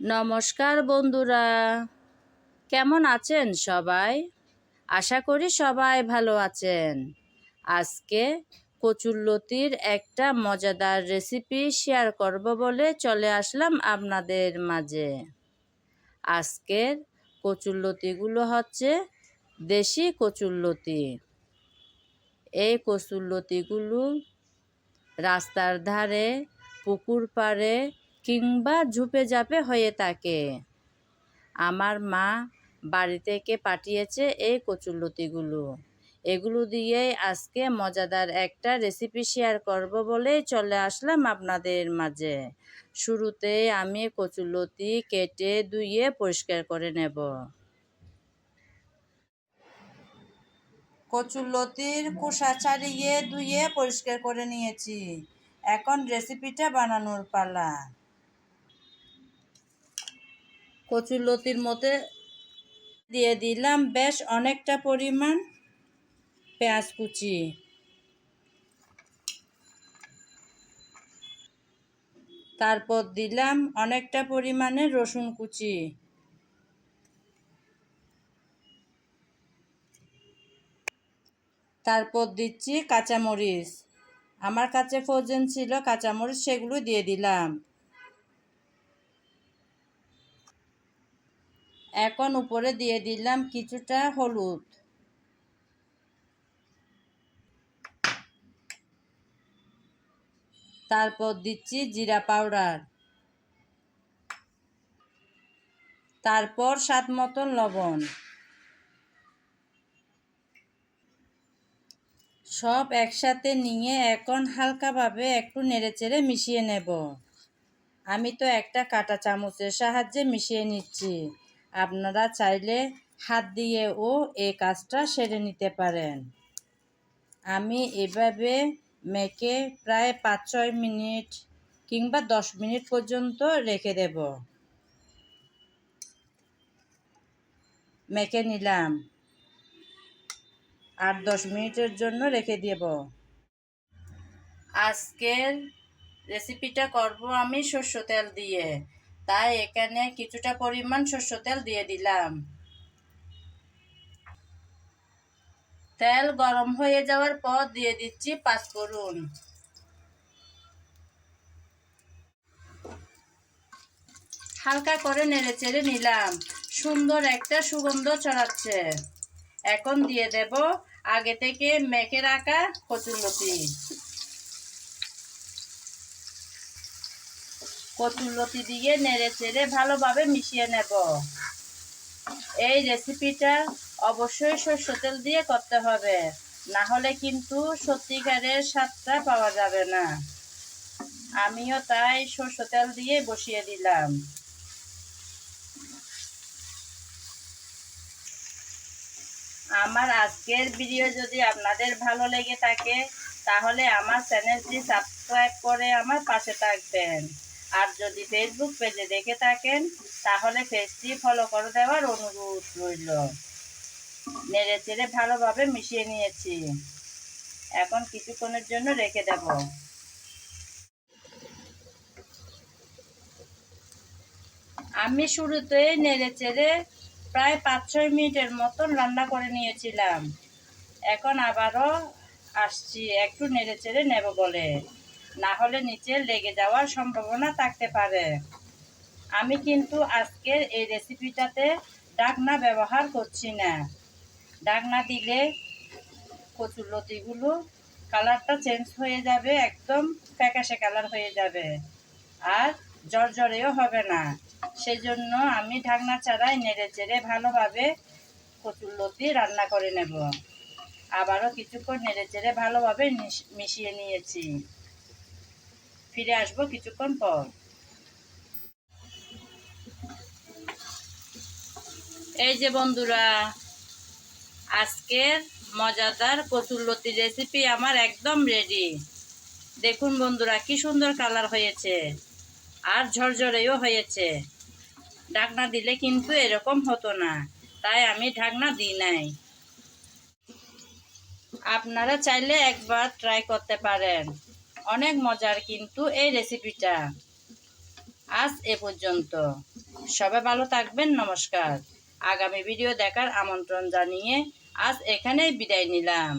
নমস্কার বন্ধুরা। কেমন আছেন সবাই? আশা করি সবাই ভালো আছেন। আজকে কচুরলতির একটা মজাদার রেসিপি শেয়ার করব বলে চলে আসলাম আপনাদের মাঝে। আজকের কচুরলতিগুলো হচ্ছে দেশি কচুরলতি এই কচুরলতিগুলো রাস্তার ধারে, পুকুর পাড়ে কিংবা ঝুপে ঝাপে হয়ে থাকে। আমার মা বাড়ি থেকে পাঠিয়েছে এই কচুরলতিগুলো। এগুলো দিয়েই আজকে মজাদার একটা রেসিপি শেয়ার করব বলেই চলে আসলাম আপনাদের মাঝে। শুরুতে আমি কচুরলতি কেটে ধুয়ে পরিষ্কার করে নেব। কচুরলতির খোসা ছাড়িয়ে ধুয়ে পরিষ্কার করে নিয়েছি। এখন রেসিপিটা বানানোর পালা। কচুরলতির মধ্যে দিয়ে দিলাম বেশ অনেকটা পরিমাণ পেঁয়াজ কুচি। তারপর দিলাম অনেকটা পরিমাণে রসুন কুচি। তারপর দিচ্ছি কাঁচামরিচ। আমার কাছে ফ্রোজেন ছিল কাঁচামরিচ, সেগুলো দিয়ে দিলাম। এখন উপরে দিয়ে দিলাম কিছুটা হলুদ। তারপর দিচ্ছি জিরা পাউডার। তারপর স্বাদ মতন লবণ। সব একসাথে নিয়ে এখন হালকাভাবে একটু নেড়েচেড়ে মিশিয়ে নেব। আমি তো একটা কাঁটা চামচের সাহায্যে মিশিয়ে নিচ্ছি। আপনারা চাইলে হাত দিয়েও এই কাজটা সেরে নিতে পারেন। আমি এভাবে মেখে প্রায় পাঁচ ছয় মিনিট কিংবা দশ মিনিট পর্যন্ত রেখে দেব। মেখে নিলাম। আট দশ মিনিটের জন্য রেখে দেব। আজকের রেসিপিটা করব আমি সর্ষ তেল দিয়ে। তাই এখানে কিছুটা পরিমাণ সর্ষ তেল দিয়ে দিলাম। তেল গরম হয়ে যাওয়ার পর দিয়ে দিচ্ছি পাঁচফোড়ন। হালকা করে নেড়ে চেড়ে নিলাম। সুন্দর একটা সুগন্ধ ছড়াচ্ছে। এখন দিয়ে দেব আগে থেকে মেখে রাখা কচুরলতি কচুরলতি দিয়ে নেড়ে চেড়ে ভালোভাবে মিশিয়ে নেব। এই রেসিপিটা অবশ্যই সর্ষ তেল দিয়ে করতে হবে, না হলে কিন্তু সত্যিকারের স্বাদটা পাওয়া যাবে না। আমিও তাই সর্ষ তেল দিয়ে বসিয়ে দিলাম। আমার আজকের ভিডিও যদি আপনাদের ভালো লেগে থাকে, তাহলে আমার চ্যানেলটি সাবস্ক্রাইব করে আমার পাশে থাকবেন। আর যদি ফেসবুক পেজে দেখে থাকেন, তাহলে পেজটি ফলো করে দেওয়ার অনুরোধ রইল। নেড়ে চেড়ে ভালোভাবে মিশিয়ে নিয়েছি। এখন কিছুক্ষণের জন্য রেখে দেব। আমি শুরুতে নেড়ে চেড়ে প্রায় পাঁচ ছয় মিনিটের মতন রান্না করে নিয়েছিলাম। এখন আবারও আসছি, একটু নেড়ে চেড়ে নেব বলে। না হলে নিচে লেগে যাওয়ার সম্ভাবনা থাকতে পারে। আমি কিন্তু আজকের এই রেসিপিটাতে ডাকনা ব্যবহার করছি না। ডাকনা দিলে কচুর লতিগুলো কালারটা চেঞ্জ হয়ে যাবে, একদম ফ্যাকাশে কালার হয়ে যাবে। আর জর্জরেও হবে না। সেজন্য আমি ঢাকনা ছাড়াই নেড়ে চেড়ে ভালোভাবে কচুর লতি রান্না করে নেব। আবারও কিছুক্ষণ নেড়ে চেড়ে ভালোভাবে মিশিয়ে নিয়েছি। ফিরে আসব কিছুক্ষণ পর। এই যে বন্ধুরা, আজকের মজাদার কচুরলতি রেসিপি আমার একদম রেডি দেখুন বন্ধুরা, কি সুন্দর কালার হয়েছে আর ঝরঝরেও হয়েছে। ঢাকনা দিলে কিন্তু এরকম হতো না, তাই আমি ঢাকনা দিই নাই। আপনারা চাইলে একবার ট্রাই করতে পারেন। অনেক মজার কিন্তু এই রেসিপিটা আজ এ পর্যন্ত। সবাই ভালো থাকবেন, নমস্কার। আগামী ভিডিও দেখার আমন্ত্রণ জানিয়ে আজ এখানেই বিদায় নিলাম।